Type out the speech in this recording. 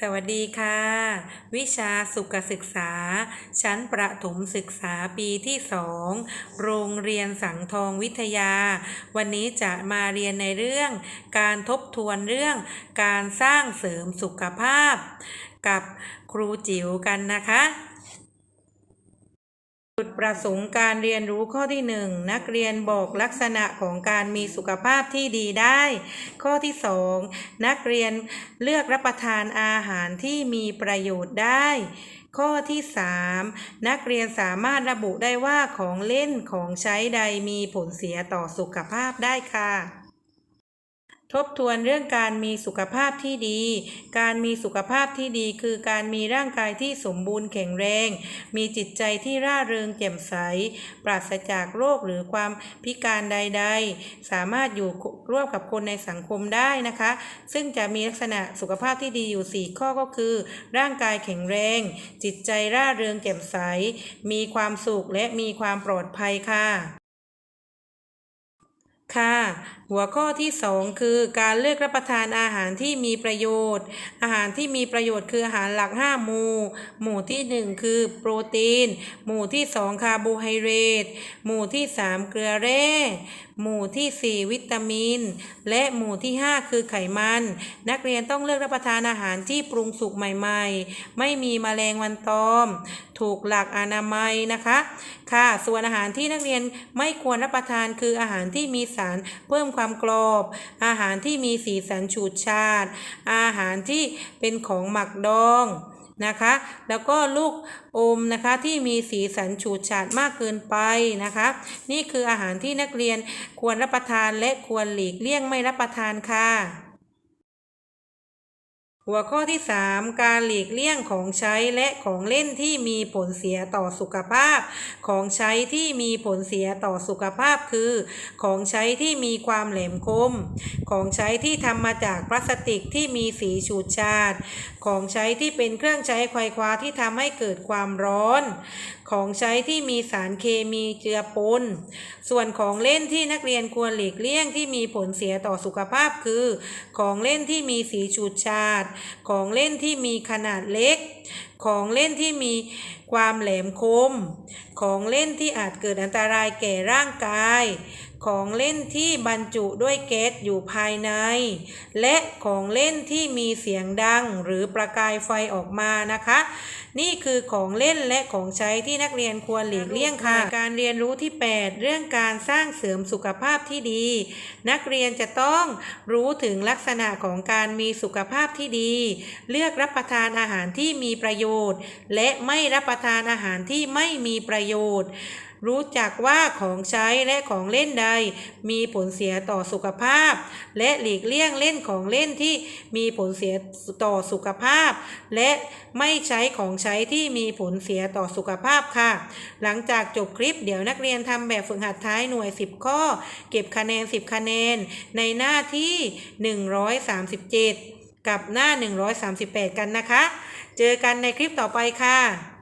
สวัสดีค่ะ วิชาสุขศึกษา ชั้นประถมศึกษาปีที่สองโรงเรียนสังทองวิทยา วันนี้จะมาเรียนในเรื่อง การทบทวนเรื่อง การสร้างเสริมสุขภาพ กับครูจิ๋วกันนะคะ ประสงค์การเรียนรู้ข้อที่หนึ่งนักเรียนบอกลักษณะของการมีสุขภาพที่ดีได้ ข้อที่สองนักเรียนเลือกรับประทานอาหารที่มีประโยชน์ได้ ข้อที่สามนักเรียนสามารถระบุได้ว่าของเล่นของใช้ใดมีผลเสียต่อสุขภาพได้ค่ะ ทบทวนเรื่องการมีสุขภาพที่ดี การมีสุขภาพที่ดีคือการมีร่างกายที่สมบูรณ์แข็งแรง มีจิตใจที่ร่าเริงแจ่มใส ปราศจากโรคหรือความพิการใด ๆ สามารถอยู่ร่วมกับคนในสังคมได้นะคะ ซึ่งจะมีลักษณะสุขภาพที่ดีอยู่ 4 ข้อก็คือ ร่างกายแข็งแรง จิตใจร่าเริงแจ่มใส มีความสุขและมีความปลอดภัยค่ะ ค่ะ หัวข้อที่ 2 คือการเลือกรับประทานอาหารที่มีประโยชน์ อาหารที่มีประโยชน์คืออาหารหลัก 5 หมู่ หมู่ที่ 1 คือโปรตีน หมู่ที่ 2 คาร์โบไฮเดรต หมู่ที่ 3 เกลือแร่ หมู่ที่ 4 วิตามิน และหมู่ที่ 5 คือไขมัน นักเรียนต้องเลือกรับประทานอาหารที่ปรุงสุกใหม่ ๆ ไม่มีมแมลงวันตอมถูกหลักอนามัยนะคะ ค่ะ ส่วนอาหารที่นักเรียนไม่ควรรับประทานคืออาหารที่มีสารเพิ่มความกรอบ อาหารที่มีสีสันฉูดฉาด อาหารที่เป็นของหมักดองนะคะ แล้วก็ลูกอมนะคะที่มีสีสันฉูดฉาดมากเกินไปนะคะ นี่คืออาหารที่นักเรียนควรรับประทานและควรหลีกเลี่ยงไม่รับประทานค่ะ หัวข้อที่ 3 การหลีกเลี่ยงของใช้และของเล่นที่มีผลเสียต่อสุขภาพ ของใช้ที่มีผลเสียต่อสุขภาพคือ ของใช้ที่มีความแหลมคม ของใช้ที่ทำมาจากพลาสติกที่มีสีฉูดฉาด ของใช้ที่เป็นเครื่องใช้ไขว่คว้าที่ทำให้เกิดความร้อน ของใช้ที่มีสารเคมีเจือปน ส่วนของเล่นที่นักเรียนควรหลีกเลี่ยงที่มีผลเสียต่อสุขภาพคือ ของเล่นที่มีสีฉูดฉาดของเล่นที่มีขนาดเล็ก ของเล่นที่มีความแหลมคม ของเล่นที่อาจเกิดอันตรายแก่ร่างกาย ของเล่นที่บรรจุด้วยแก๊สอยู่ภายใน และของเล่นที่มีเสียงดังหรือประกายไฟออกมานะคะ นี่คือของเล่นและของใช้ที่นักเรียนควรหลีกเลี่ยงค่ะ การเรียนรู้ที่ 8 เรื่องการสร้างเสริมสุขภาพที่ดี นักเรียนจะต้องรู้ถึงลักษณะของการมีสุขภาพที่ดี เลือกรับประทานอาหารที่มีประโยชน์ และไม่รับประทานอาหารที่ไม่มีประโยชน์ รู้จักว่าของใช้และของเล่นใด มีผลเสียต่อสุขภาพ และหลีกเลี่ยงเล่นของเล่นที่มีผลเสียต่อสุขภาพ และไม่ใช้ของใช้ที่มีผลเสียต่อสุขภาพค่ะ หลังจากจบคลิปเดี๋ยวนักเรียนทำแบบฝึกหัดท้ายหน่วย 10 ข้อ เก็บคะแนน 10 คะแนน ในหน้าที่ 137 กับหน้า 138 กันนะคะ เจอกันในคลิปต่อไปค่ะ